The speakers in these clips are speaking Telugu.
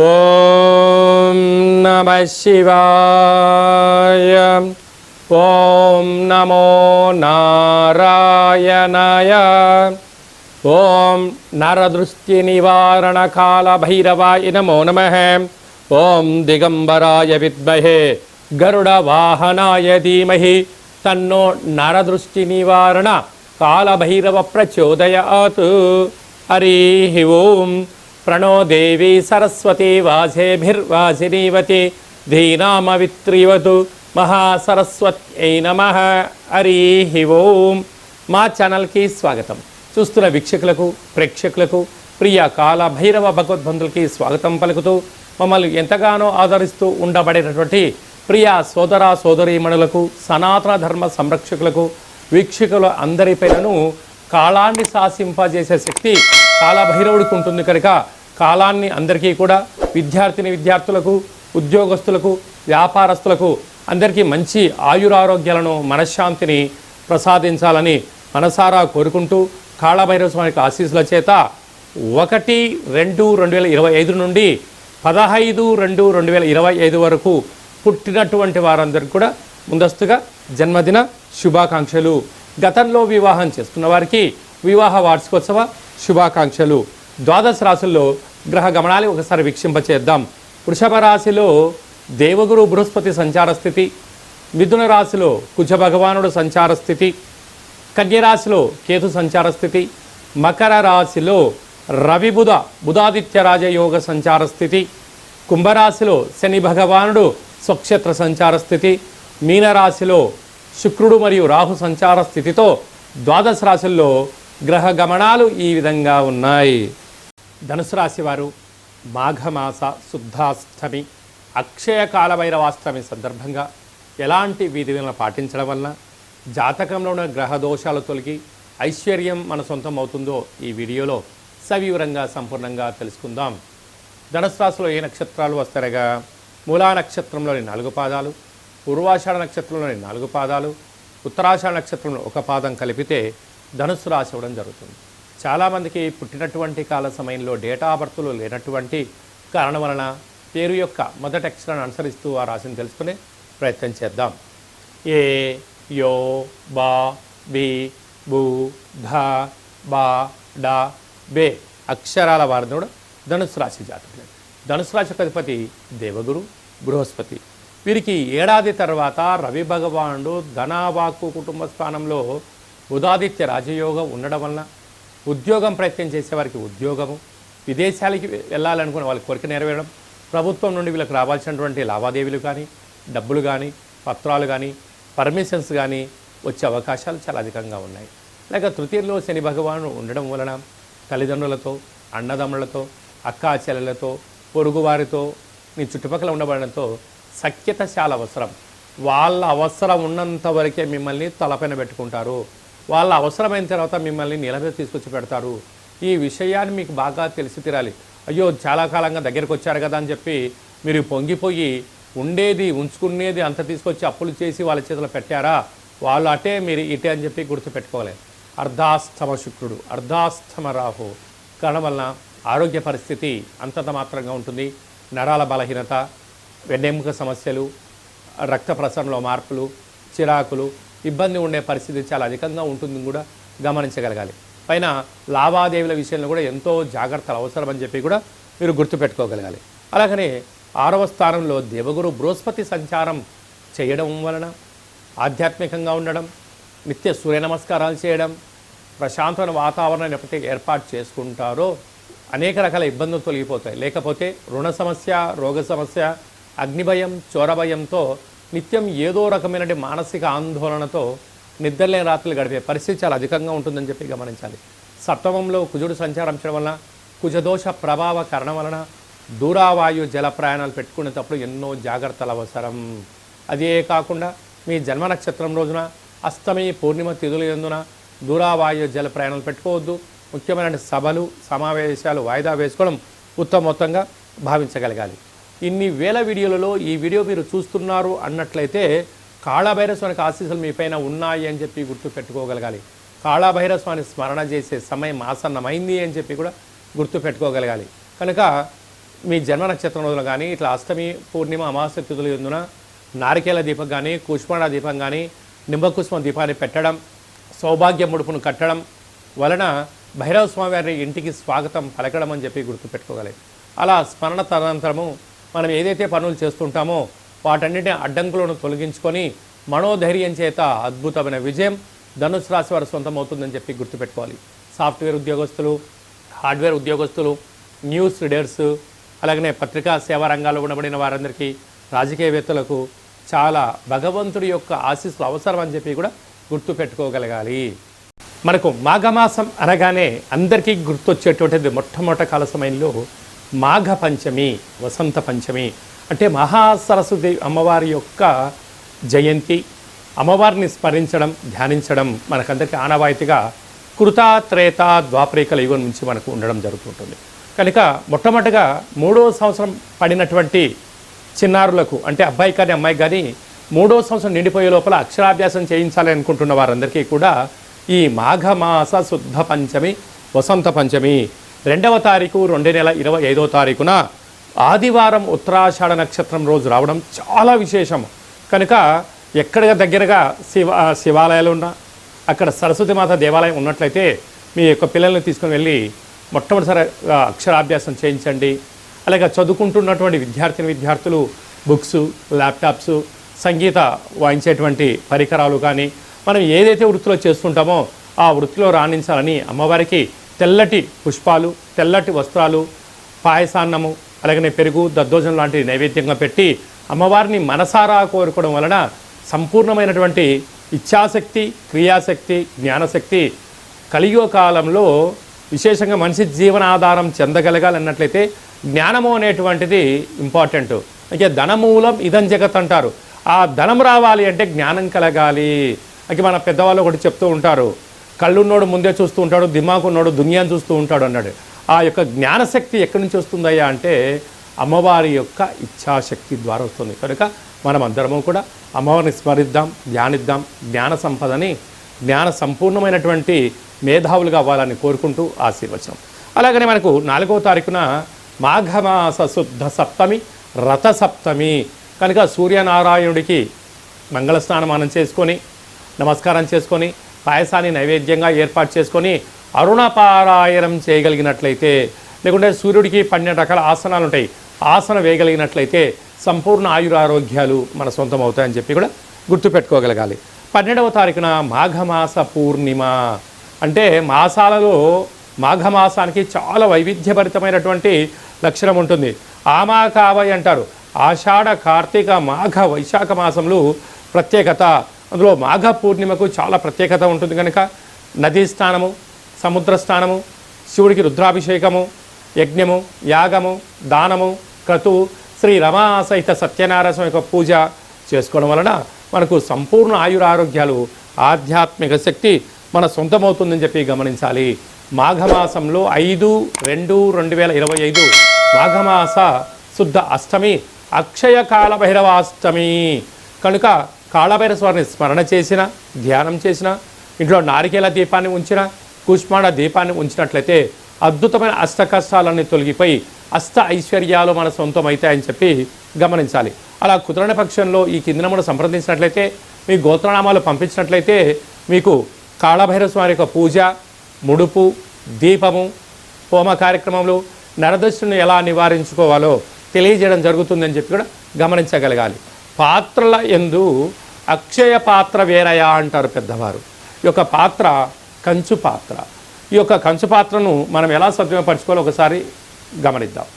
ఓం నమ శివాయ ఓం నమో నారాయణాయ ఓం నరదృష్టి నివారణ కాల భైరవాయ నమో నమ ఓం దిగంబరాయ విద్మహే గరుడవాహనాయ ధీమహి తన్నో నరదృష్టి నివారణ కాలభైరవ ప్రచోదయాత్. హరి ఓం. ప్రణోదేవి సరస్వతి వాసేభిర్వాసినీవతి. ధీనామవిత్రివతు మహాసరస్వత్యై నమ. హరి ఓం. మా ఛానల్కి స్వాగతం. చూస్తున్న వీక్షకులకు ప్రేక్షకులకు ప్రియ కాల భైరవ భగవద్బంధులకి స్వాగతం పలుకుతూ మమ్మల్ని ఎంతగానో ఆదరిస్తూ ఉండబడేటటువంటి ప్రియ సోదర సోదరీమణులకు సనాతన ధర్మ సంరక్షకులకు వీక్షకుల అందరిపైనను కాలాన్ని శాసింపజేసే శక్తి కాలభైరవుడికి ఉంటుంది కనుక కాలాన్ని అందరికీ కూడా విద్యార్థిని విద్యార్థులకు ఉద్యోగస్తులకు వ్యాపారస్తులకు అందరికీ మంచి ఆయురారోగ్యాలను మనశ్శాంతిని ప్రసాదించాలని మనసారా కోరుకుంటూ కాళభైరవ స్వామికి ఆశీస్సుల చేత ఒకటి రెండు రెండు వేల ఇరవై ఐదు నుండి పదహైదు రెండు రెండు వేల ఇరవై ఐదు వరకు పుట్టినటువంటి వారందరికీ కూడా ముందస్తుగా జన్మదిన శుభాకాంక్షలు. గతంలో వివాహం చేసుకున్న వారికి వివాహ వార్షికోత్సవ శుభాకాంక్షలు. ద్వాదశ రాశుల్లో గ్రహ గమనాలు ఒకసారి వీక్షింపచేద్దాం. వృషభ రాశిలో దేవగురు బృహస్పతి సంచార స్థితి. మిథున రాశిలో కుజ భగవానుడు సంచార స్థితి. కన్యరాశిలో కేతు సంచార స్థితి. మకర రాశిలో రవి బుధ బుధాదిత్య రాజయోగ సంచార స్థితి. కుంభరాశిలో శని భగవానుడు స్వక్షేత్ర సంచార స్థితి మీనరాశిలో శుక్రుడు మరియు రాహు సంచార స్థితితో ద్వాదశ రాశుల్లో గ్రహ గమనాలు ఈ విధంగా ఉన్నాయి. ధనుసు రాశి వారు మాఘమాస శుద్ధాష్టమి అక్షయ కాలభైరవాష్టమి సందర్భంగా ఎలాంటి విధులను పాటించడం వలన జాతకంలో ఉన్న గ్రహ దోషాలు తొలగి ఐశ్వర్యం మన సొంతం అవుతుందో ఈ వీడియోలో సవివరంగా సంపూర్ణంగా తెలుసుకుందాం. ధనుసు రాశిలో ఏ నక్షత్రాలు వస్తారగా? మూలా నక్షత్రంలోని నాలుగు పాదాలు పూర్వాషాఢ నక్షత్రంలోని నాలుగు పాదాలు ఉత్తరాషాఢ నక్షత్రంలో ఒక పాదం కలిపితే ధనుస్సు రాశి అవ్వడం జరుగుతుంది. చాలామందికి పుట్టినటువంటి కాల సమయంలో డేటా బర్త్లు లేనటువంటి కారణం వలన పేరు యొక్క మొదటి అక్షరాన్ని అనుసరిస్తూ ఆ రాశిని తెలుసుకునే ప్రయత్నం చేద్దాం. ఏ యో బా బి బు ధ బా డా బే అక్షరాల వారిని కూడా ధనుసు రాశి జాతకులు ధనుసు రాశి దేవగురు బృహస్పతి. వీరికి ఏడాది తర్వాత రవి భగవానుడు ధనావాకు కుటుంబ స్థానంలో ఉదాదిత్య రాజయోగం ఉండడం వలన ఉద్యోగం ప్రయత్నం చేసే వారికి ఉద్యోగము విదేశాలకి వెళ్ళాలనుకున్న వాళ్ళ కోరిక నెరవేరడం ప్రభుత్వం నుండి వీళ్ళకి రావాల్సినటువంటి లావాదేవీలు కానీ డబ్బులు కానీ పత్రాలు కానీ పర్మిషన్స్ కానీ వచ్చే అవకాశాలు చాలా అధికంగా ఉన్నాయి. లేక తృతీయంలో శని భగవాను ఉండడం వలన తల్లిదండ్రులతో అన్నదమ్ములతో అక్కా చెల్లెలతో పొరుగువారితో మీ చుట్టుపక్కల ఉండబడడంతో సఖ్యత చాలా అవసరం. వాళ్ళ అవసరం ఉన్నంత వరకే మిమ్మల్ని తలపైన పెట్టుకుంటారు. వాళ్ళ అవసరమైన తర్వాత మిమ్మల్ని నిలబె తీసుకొచ్చి పెడతారు. ఈ విషయాన్ని మీకు బాగా తెలిసి తీరాలి. అయ్యో చాలా కాలంగా దగ్గరకు వచ్చారు కదా అని చెప్పి మీరు పొంగిపోయి ఉండేది ఉంచుకునేది అంత తీసుకొచ్చి అప్పులు చేసి వాళ్ళ చేతిలో పెట్టారా? వాళ్ళు అటే మీరు ఇటే అని చెప్పి గుర్తుపెట్టుకోవాలి. అర్ధాస్తమ శుక్రుడు అర్ధాస్తమ రాహు. కారణం వలన ఆరోగ్య పరిస్థితి అంతంత మాత్రంగా ఉంటుంది. నరాల బలహీనత వెన్నెముక సమస్యలు రక్త ప్రసరణలో మార్పులు చిరాకులు ఇబ్బంది ఉండే పరిస్థితి చాలా అధికంగా ఉంటుంది కూడా గమనించగలగాలి. పైన లావాదేవీల విషయంలో కూడా ఎంతో జాగ్రత్తలు అవసరమని చెప్పి కూడా మీరు గుర్తుపెట్టుకోగలగాలి. అలాగనే ఆరవ స్థానంలో దేవగురు బృహస్పతి సంచారం చేయడం వలన ఆధ్యాత్మికంగా ఉండడం నిత్య సూర్య నమస్కారాలు చేయడం ప్రశాంతమైన వాతావరణాన్ని ఎప్పటికీ ఏర్పాటు చేసుకుంటారో అనేక రకాల ఇబ్బందులు తొలగిపోతాయి. లేకపోతే రుణ సమస్య రోగ సమస్య అగ్నిభయం చోరభయంతో నిత్యం ఏదో రకమైన మానసిక ఆందోళనతో నిద్రలేని రాత్రులు గడిపే పరిస్థితి చాలా అధికంగా ఉంటుందని చెప్పి గమనించాలి. సప్తమంలో కుజుడు సంచారం చేయడం వలన కుజదోష ప్రభావ కారణం వలన దూరావాయు జల ప్రయాణాలు పెట్టుకునేటప్పుడు ఎన్నో జాగ్రత్తలు అవసరం. అదే కాకుండా మీ జన్మ నక్షత్రం రోజున అష్టమి పూర్ణిమ తిథులు ఎందున దూరావాయు జల ప్రయాణాలు పెట్టుకోవద్దు. ముఖ్యమైన సభలు సమావేశాలు వాయిదా వేసుకోవడం ఉత్తమోత్తంగా భావించగలగాలి. ఇన్ని వేల వీడియోలలో ఈ వీడియో మీరు చూస్తున్నారు అన్నట్లయితే కాళభైరస్వానికి ఆశీస్సులు మీ పైన ఉన్నాయి అని చెప్పి గుర్తు పెట్టుకోగలగాలి. స్మరణ చేసే సమయం ఆసన్నమైంది అని చెప్పి కూడా గుర్తు పెట్టుకోగలగాలి. కనుక మీ జన్మ నక్షత్రం రోజులు కానీ ఇట్లా అష్టమి పూర్ణిమ అమావాస్య ఎందున నారికేల దీపం కానీ కుష్మాణ దీపం కానీ నింబకుష్మ దీపాన్ని పెట్టడం సౌభాగ్య ముడుపును కట్టడం వలన భైరవ స్వామి వారి ఇంటికి స్వాగతం పలకడం అని చెప్పి గుర్తుపెట్టుకోగలి. అలా స్మరణ తదనంతరము మనం ఏదైతే పనులు చేస్తుంటామో వాటన్నిటి అడ్డంకులను తొలగించుకొని మనోధైర్యం చేత అద్భుతమైన విజయం ధనుసు రాశి వారి సొంతం అవుతుందని చెప్పి గుర్తుపెట్టుకోవాలి. సాఫ్ట్వేర్ ఉద్యోగస్తులు హార్డ్వేర్ ఉద్యోగస్తులు న్యూస్ రీడర్స్ అలాగనే పత్రికా సేవా రంగాల్లో ఉండబడిన వారందరికీ రాజకీయవేత్తలకు చాలా భగవంతుడి యొక్క ఆశీస్సులు అవసరం అని చెప్పి కూడా గుర్తుపెట్టుకోగలగాలి. మనకు మాఘమాసం అనగానే అందరికీ గుర్తొచ్చేటువంటిది మొట్టమొదటి కాల సమయంలో మాఘ పంచమి వసంత పంచమి అంటే మహాసరస్వతి అమ్మవారి యొక్క జయంతి. అమ్మవారిని స్మరించడం ధ్యానించడం మనకందరికీ ఆనవాయితీగా కృత త్రేత ద్వాపరికల యుగం నుంచి మనకు ఉండడం జరుగుతుంటుంది. కనుక మొట్టమొదటిగా మూడో సంవత్సరం పడినటువంటి చిన్నారులకు అంటే అబ్బాయి కానీ అమ్మాయి కానీ మూడో సంవత్సరం నిండిపోయే లోపల అక్షరాభ్యాసం చేయించాలి అనుకుంటున్న వారందరికీ కూడా ఈ మాఘమాస శుద్ధ పంచమి వసంత పంచమి. రెండవ తారీఖు రెండు నెల ఇరవై ఐదో తారీఖున ఆదివారం ఉత్తరాషాఢ నక్షత్రం రోజు రావడం చాలా విశేషం. కనుక ఎక్కడ దగ్గరగా శివ శివాలయాలు ఉన్నా అక్కడ సరస్వతి మాత దేవాలయం ఉన్నట్లయితే మీ యొక్క పిల్లల్ని తీసుకుని వెళ్ళి మొట్టమొదటిసారి అక్షరాభ్యాసం చేయించండి. అలాగే చదువుకుంటున్నటువంటి విద్యార్థిని విద్యార్థులు బుక్స్ ల్యాప్టాప్స్ సంగీత వాయించేటువంటి పరికరాలు కానీ మనం ఏదైతే వృత్తిలో చేస్తుంటామో ఆ వృత్తిలో రాణించాలని అమ్మవారికి తెల్లటి పుష్పాలు తెల్లటి వస్త్రాలు పాయసాన్నము అలాగనే పెరుగు దద్దోజనం లాంటి నైవేద్యంగా పెట్టి అమ్మవారిని మనసారా కోరుకోవడం వలన సంపూర్ణమైనటువంటి ఇచ్ఛాశక్తి క్రియాశక్తి జ్ఞానశక్తి కలియుగ కాలంలో విశేషంగా మనిషి జీవనాధారం చెందగలగాలన్నట్లయితే జ్ఞానము అనేటువంటిది ఇంపార్టెంట్. అయితే ధనమూలం ఇదం జగత్ అంటారు. ఆ ధనం రావాలి అంటే జ్ఞానం కలగాలి. అది మన పెద్దవాళ్ళు ఒకటి చెప్తూ ఉంటారు కళ్ళున్నోడు ముందే చూస్తూ ఉంటాడు దిమాకున్నోడు దునియాను చూస్తూ ఉంటాడు అన్నాడు. ఆ యొక్క జ్ఞానశక్తి ఎక్కడి నుంచి వస్తుందయ్యా అంటే అమ్మవారి యొక్క ఇచ్ఛాశక్తి ద్వారా వస్తుంది. కనుక మనం అందరము కూడా అమ్మవారిని స్మరిద్దాం ధ్యానిద్దాం జ్ఞాన సంపదని జ్ఞాన సంపూర్ణమైనటువంటి మేధావులుగా అవ్వాలని కోరుకుంటూ ఆశీర్వచనం. అలాగనే మనకు నాలుగవ తారీఖున మాఘమాస శుద్ధ సప్తమి రథ సప్తమి. కనుక సూర్యనారాయణుడికి మంగళ స్నానమానం చేసుకొని నమస్కారం చేసుకొని పాయసాన్ని నైవేద్యంగా ఏర్పాటు చేసుకొని అరుణపారాయణం చేయగలిగినట్లయితే లేకుంటే సూర్యుడికి పన్నెండు రకాల ఆసనాలు ఉంటాయి. ఆసన వేయగలిగినట్లయితే సంపూర్ణ ఆయురారోగ్యాలు మన సొంతం అవుతాయని చెప్పి కూడా గుర్తుపెట్టుకోగలగాలి. పన్నెండవ తారీఖున మాఘమాస పూర్ణిమ. అంటే మాసాలలో మాఘమాసానికి చాలా వైవిధ్యభరితమైనటువంటి లక్షణం ఉంటుంది. ఆమాకావై అంటారు. ఆషాఢ కార్తీక మాఘ వైశాఖ మాసంలో ప్రత్యేకత అందులో మాఘ పూర్ణిమకు చాలా ప్రత్యేకత ఉంటుంది కనుక నదీ స్నానము సముద్ర స్నానము శివుడికి రుద్రాభిషేకము యజ్ఞము యాగము దానము క్రతువు శ్రీ రమా సహిత సత్యనారాయణ యొక్క పూజ చేసుకోవడం వలన మనకు సంపూర్ణ ఆయురారోగ్యాలు ఆధ్యాత్మిక శక్తి మన సొంతమవుతుందని చెప్పి గమనించాలి. మాఘమాసంలో ఐదు రెండు రెండు వేల ఇరవై ఐదు మాఘమాస శుద్ధ అష్టమి అక్షయ కాల భైరవాష్టమి. కనుక కాళభైర స్వామిని స్మరణ చేసిన ధ్యానం చేసిన ఇంట్లో నారికేల దీపాన్ని ఉంచిన కుష్మాడ దీపాన్ని ఉంచినట్లయితే అద్భుతమైన అష్ట కష్టాలన్నీ తొలగిపోయి అష్ట ఐశ్వర్యాలు మన సొంతం అవుతాయని చెప్పి గమనించాలి. అలా కుదరని పక్షంలో ఈ కింద సంప్రదించినట్లయితే మీ గోత్రనామాలు పంపించినట్లయితే మీకు కాళభైరవ స్వామి యొక్క పూజ ముడుపు దీపము హోమ కార్యక్రమంలో నరదృష్టిని ఎలా నివారించుకోవాలో తెలియజేయడం జరుగుతుందని చెప్పి కూడా గమనించగలగాలి. పాత్రల ఎందు అక్షయ పాత్ర వేరయా అంటారు పెద్దవారు. ఈ యొక్క పాత్ర కంచు పాత్ర. ఈ యొక్క కంచు పాత్రను మనం ఎలా సద్వినియోగపరచుకోవాలో ఒకసారి గమనిద్దాం.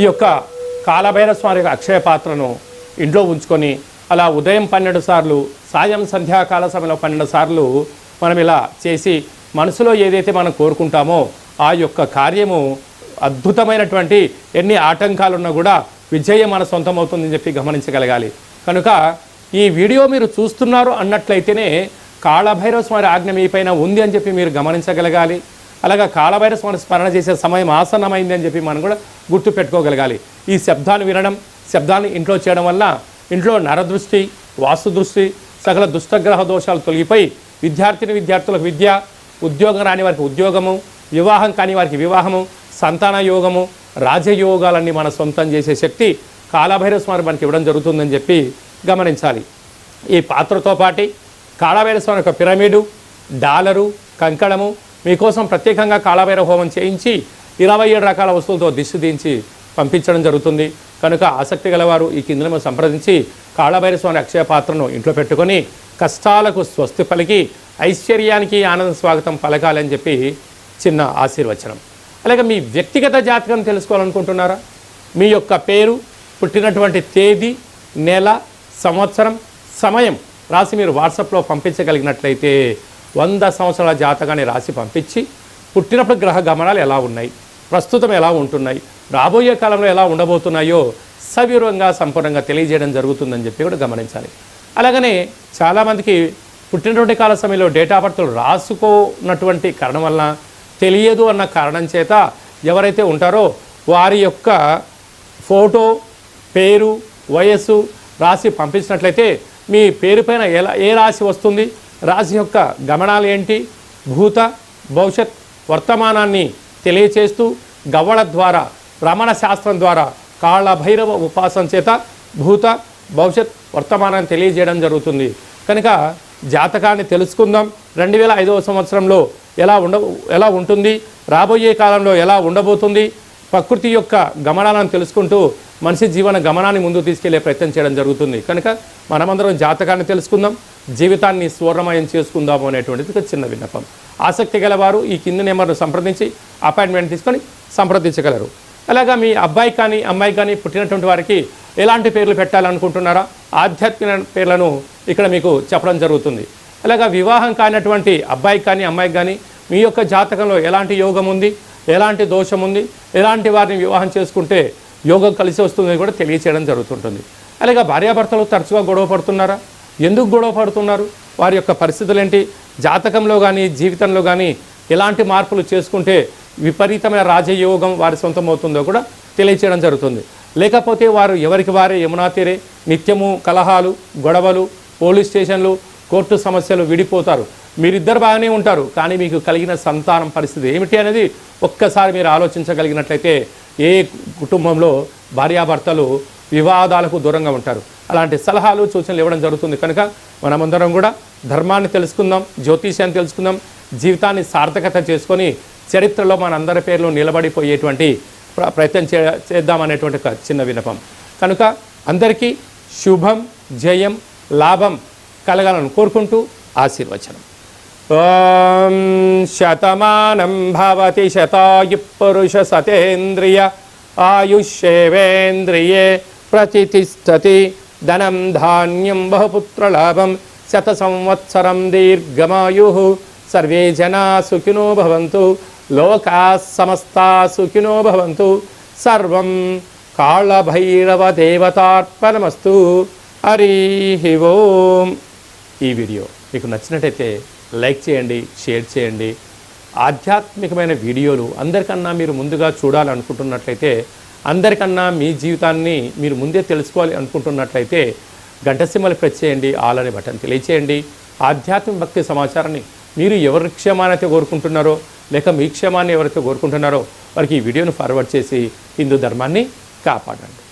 ఈ యొక్క కాలభైర స్వామి యొక్క అక్షయ పాత్రను ఇంట్లో ఉంచుకొని అలా ఉదయం పన్నెండు సార్లు సాయం సంధ్యాకాల సమయంలో పన్నెండు సార్లు మనం ఇలా చేసి మనసులో ఏదైతే మనం కోరుకుంటామో ఆ యొక్క కార్యము అద్భుతమైనటువంటి ఎన్ని ఆటంకాలున్నా కూడా విజయం మన సొంతం అవుతుందని చెప్పి గమనించగలగాలి. కనుక ఈ వీడియో మీరు చూస్తున్నారు అన్నట్లయితేనే కాళభైరవ స్వామి ఆజ్ఞ మీ పైన ఉంది అని చెప్పి మీరు గమనించగలగాలి. అలాగా కాలభైరస్ స్వామి స్మరణ చేసే సమయం ఆసన్నమైంది అని చెప్పి మనం కూడా గుర్తు పెట్టుకోగలగాలి. ఈ శబ్దాన్ని వినడం శబ్దాన్ని ఇంట్లో చేయడం వల్ల ఇంట్లో నరదృష్టి వాస్తు దృష్టి సకల దుష్టగ్రహ దోషాలు తొలగిపోయి విద్యార్థిని విద్యార్థులకు విద్య ఉద్యోగం రాని వారికి ఉద్యోగము వివాహం కాని వారికి వివాహము సంతాన యోగము రాజయోగాలన్నీ మన సొంతం చేసే శక్తి కాలభైరవ స్వామి మనకి ఇవ్వడం జరుగుతుందని చెప్పి గమనించాలి. ఈ పాత్రతో పాటి కాళభైరవ స్వామి యొక్క పిరమిడు డాలరు కంకణము మీకోసం ప్రత్యేకంగా కాళభైరవ హోమం చేయించి ఇరవై ఏడు రకాల వస్తువులతో దిష్టి దించి పంపించడం జరుగుతుంది. కనుక ఆసక్తి గలవారు ఈ కింద సంప్రదించి కాళభైర స్వామి అక్షయ పాత్రను ఇంట్లో పెట్టుకొని కష్టాలకు స్వస్తి పలికి ఐశ్వర్యానికి ఆనంద స్వాగతం పలకాలని చెప్పి చిన్న ఆశీర్వచనం. అలాగే మీ వ్యక్తిగత జాతకం తెలుసుకోవాలనుకుంటున్నారా? మీ యొక్క పేరు పుట్టినటువంటి తేదీ నెల సంవత్సరం సమయం రాసి మీరు వాట్సాప్లో పంపించగలిగినట్లయితే వంద సంవత్సరాల జాతకాన్ని రాసి పంపించి పుట్టినప్పుడు గ్రహ గమనాలు ఎలా ఉన్నాయి? ప్రస్తుతం ఎలా ఉంటున్నాయి? రాబోయే కాలంలో ఎలా ఉండబోతున్నాయో సవివరంగా సంపూర్ణంగా తెలియజేయడం జరుగుతుందని చెప్పి కూడా గమనించాలి. అలాగనే చాలామందికి పుట్టినటువంటి కాల సమయంలో డేటా బర్త్లు రాసుకోనటువంటి కారణం వలన తెలియదు అన్న కారణం చేత ఎవరైతే ఉంటారో వారి యొక్క ఫోటో పేరు వయస్సు రాసి పంపించినట్లయితే మీ పేరు పైన ఎలా ఏ రాశి వస్తుంది? రాశి యొక్క గమనాలు ఏంటి? భూత భవిష్యత్ వర్తమానాన్ని తెలియచేస్తూ గవ్వల ద్వారా రమణ శాస్త్రం ద్వారా కాళభైరవ భైరవ ఉపాసన చేత భూత భవిష్యత్ వర్తమానాన్ని తెలియజేయడం జరుగుతుంది. కనుక జాతకాన్ని తెలుసుకుందాం. రెండు వేల ఐదవ సంవత్సరంలో ఎలా ఉండ ఎలా ఉంటుంది? రాబోయే కాలంలో ఎలా ఉండబోతుంది? ప్రకృతి యొక్క గమనాలను తెలుసుకుంటూ మనిషి జీవన గమనాన్ని ముందు తీసుకెళ్ళే ప్రయత్నం చేయడం జరుగుతుంది. కనుక మనమందరం జాతకాన్ని తెలుసుకుందాం జీవితాన్ని స్వర్ణమయం చేసుకుందాము అనేటువంటిది ఒక చిన్న విన్నపం. ఆసక్తి గలవారు ఈ కింది నెంబర్ను సంప్రదించి అపాయింట్మెంట్ తీసుకొని సంప్రదించగలరు. అలాగా మీ అబ్బాయి కానీ అమ్మాయి కానీ పుట్టినటువంటి వారికి ఎలాంటి పేర్లు పెట్టాలనుకుంటున్నారా? ఆధ్యాత్మిక పేర్లను ఇక్కడ మీకు చెప్పడం జరుగుతుంది. అలాగా వివాహం కానటువంటి అబ్బాయి కానీ అమ్మాయి కానీ మీ యొక్క జాతకంలో ఎలాంటి యోగం ఉంది? ఎలాంటి దోషం ఉంది? ఎలాంటి వారిని వివాహం చేసుకుంటే యోగం కలిసి వస్తుందని కూడా తెలియచేయడం జరుగుతుంటుంది. అలాగే భార్యాభర్తలు తరచుగా గొడవ పడుతున్నారా? ఎందుకు గొడవ పడుతున్నారు? వారి యొక్క పరిస్థితులు ఏంటి జాతకంలో కానీ జీవితంలో కానీ ఎలాంటి మార్పులు చేసుకుంటే విపరీతమైన రాజయోగం వారి సొంతం అవుతుందో కూడా తెలియచేయడం జరుగుతుంది. లేకపోతే వారు ఎవరికి వారే యమునా తీరే నిత్యము కలహాలు గొడవలు పోలీస్ స్టేషన్లు కోర్టు సమస్యలు విడిపోతారు. మీరిద్దరు బాగానే ఉంటారు కానీ మీకు కలిగిన సంతానం పరిస్థితి ఏమిటి అనేది ఒక్కసారి మీరు ఆలోచించగలిగినట్లయితే ఏ కుటుంబంలో భార్యాభర్తలు వివాదాలకు దూరంగా ఉంటారు? అలాంటి సలహాలు సూచనలు ఇవ్వడం జరుగుతుంది. కనుక మనమందరం కూడా ధర్మాన్ని తెలుసుకుందాం జ్యోతిష్యాన్ని తెలుసుకుందాం జీవితాన్ని సార్థకత చేసుకొని చరిత్రలో మనందరి పేర్లు నిలబడిపోయేటువంటి ప్ర- ప్రయత్నం చే చేద్దామనేటువంటి ఒక చిన్న వినపం కనుక అందరికీ శుభం జయం లాభం కలగాలని కోరుకుంటూ ఆశీర్వచనం. ఓం శతమానం భవతి శతాయు పురుష సతేంద్రియ ఆయుష్యేవేంద్రియే ప్రతిష్టతి ధనం ధాన్యం బహుపుత్రలాభం శత సంవత్సరం దీర్ఘమాయు సర్వే జనా సుఖినో భవంతు లోకా సమస్తా సుఖినో భవంతు సర్వం కాళభైరవ దేవతార్పణమస్తు హరి ఓం ఈ వీడియో మీకు నచ్చినట్టయితే లైక్ చేయండి షేర్ చేయండి. ఆధ్యాత్మికమైన వీడియోలు అందరికన్నా మీరు ముందుగా చూడాలనుకుంటున్నట్లయితే అందరికన్నా మీ జీవితాన్ని మీరు ముందే తెలుసుకోవాలి అనుకుంటున్నట్లయితే గంటసీమలు ప్రెస్ చేయండి ఆల్ అనే బటన్ తెలియచేయండి. ఆధ్యాత్మిక భక్తి సమాచారాన్ని మీరు ఎవరి క్షేమాన్ని కోరుకుంటున్నారో లేక మీ క్షేమాన్ని ఎవరైతే కోరుకుంటున్నారో వారికి ఈ వీడియోను ఫార్వర్డ్ చేసి హిందూ ధర్మాన్ని కాపాడండి.